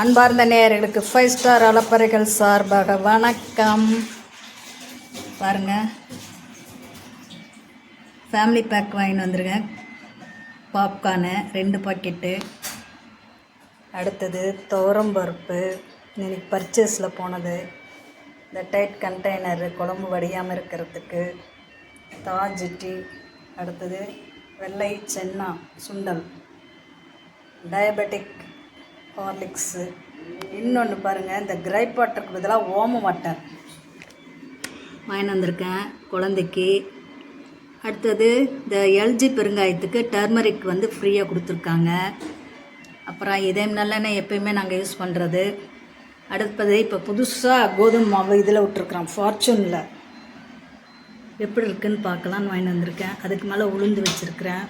அன்பார்ந்த நேயர்களுக்கு five star அலப்பறைகள் சார்பாக வணக்கம். பாருங்க. ஃபேமிலி பேக் வாங்கின்னு வந்துருங்க பாப்கார்னு ரெண்டு பாக்கெட்டு அடுத்தது துவரம்பருப்பு இன்னைக்கு பர்ச்சேஸில் போனது. இந்த டைட் கண்டெய்னர் குழம்பு வடியாமல் இருக்கிறதுக்கு தாஜ் டீ அடுத்தது வெள்ளை சென்னா சுண்டல். டயபெட்டிக் ஹார்லிக்ஸு இன்னொன்று பாருங்கள் இந்த கிரைப் வாட்டருக்கு பதிலாக ஓம வாட்டர் வாங்கிட்டு வந்திருக்கேன் குழந்தைக்கு. அடுத்தது இந்த எல்ஜி பெருங்காயத்துக்கு டர்மரிக் வந்து ஃப்ரீயாக கொடுத்துருக்காங்க. அப்புறம் இதயம் நல்லெண்ணெய் எப்பயுமே நாங்கள் யூஸ் பண்ணுறது அடுத்தது இப்போ புதுசாக கோதுமை மாவு இதில் விட்டுருக்குறோம் ஃபார்ச்சூனில் எப்படி இருக்குன்னு பார்க்கலான்னு வாங்கிட்டு வந்திருக்கேன். அதுக்கு மேலே உளுந்து வச்சுருக்கிறேன்.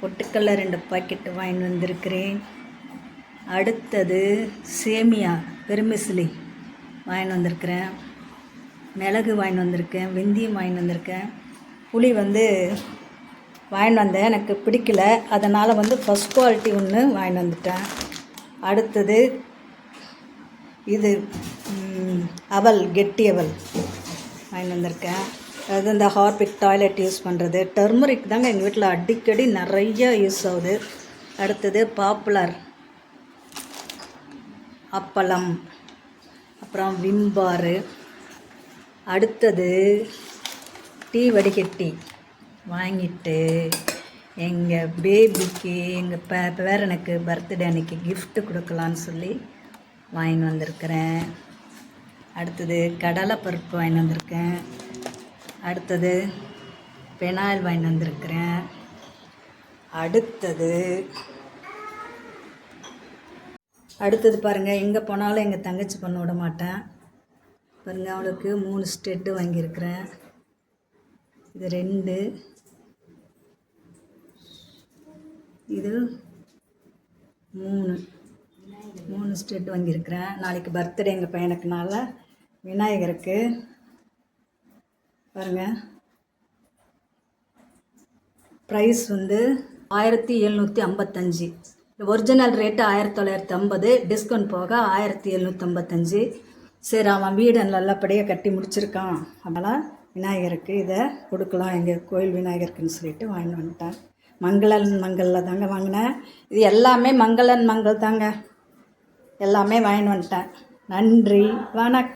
பொட்டுக்கல்ல ரெண்டு பாக்கெட்டு வாங்கிட்டு வந்திருக்கிறேன். அடுத்தது சேமியா பெருமிசிலி வாங்கிட்டு வந்திருக்கிறேன். மிளகு வாங்கிட்டு வந்திருக்கேன் வெந்தயம் வாங்கிட்டு வந்திருக்கேன். புளி வந்து வாங்கிட்டு வந்தேன் எனக்கு பிடிக்கல. அதனால் வந்து ஃபஸ்ட் குவாலிட்டி ஒன்று வாங்கிட்டு வந்துட்டேன். அடுத்தது இது அவல் கெட்டி அவல் வாங்கிட்டு வந்திருக்கேன். அது இந்த ஹார்பிக் டாய்லெட் யூஸ் பண்ணுறது டர்மரிக் தாங்க எங்கள் வீட்டில் அடிக்கடி நிறைய யூஸ் ஆகுது. அடுத்தது பாப்புலர் அப்பளம். அப்புறம் விம்பாரு அடுத்தது டீ வடிகட்டி வாங்கிட்டு எங்கள் பேபிக்கு எங்கள் பே பேரனுக்கு பர்த்டே அன்னைக்கு கிஃப்ட்டு கொடுக்கலான்னு சொல்லி வாங்கின்னு வந்திருக்கிறேன். அடுத்தது கடலை பருப்பு வாங்கின்னு வந்திருக்கேன். அடுத்தது பெனாயில் வாங்கின்னு வந்திருக்கிறேன். அடுத்தது அடுத்தது பாருங்கள் எங்கே போனாலும் எங்கள் தங்கச்சி பண்ண விட மாட்டேன். பாருங்கள் அவளுக்கு மூணு ஸ்டெட்டு வாங்கியிருக்கிறேன். இது ரெண்டு. இது மூணு. மூணு ஸ்டெட் வாங்கியிருக்கிறேன். நாளைக்கு பர்த்டே எங்கள் பையனுக்குனால விநாயகருக்கு. பாருங்கள் ப்ரைஸ் வந்து ஆயிரத்தி எழுநூற்றி ஐம்பத்தஞ்சு. ஒரிஜினல் ரேட்டு ஆயிரத்தி தொள்ளாயிரத்தி ஐம்பது டிஸ்கவுண்ட் போக ஆயிரத்தி எழுநூற்றி ஐம்பத்தஞ்சு சரி அவன் வீடு நல்லபடியாக கட்டி முடிச்சிருக்கான். அதனால் விநாயகருக்கு இதை கொடுக்கலாம். எங்கள் கோயில் விநாயகருக்குன்னு சொல்லிட்டு வாங்கிட்டு வந்துட்டேன். மங்களன் மங்களில் தாங்க வாங்கினேன் இது எல்லாமே மங்களன் மங்கள் தாங்க. எல்லாமே வாங்கிட்டு வந்துட்டேன். நன்றி. வணக்கம்.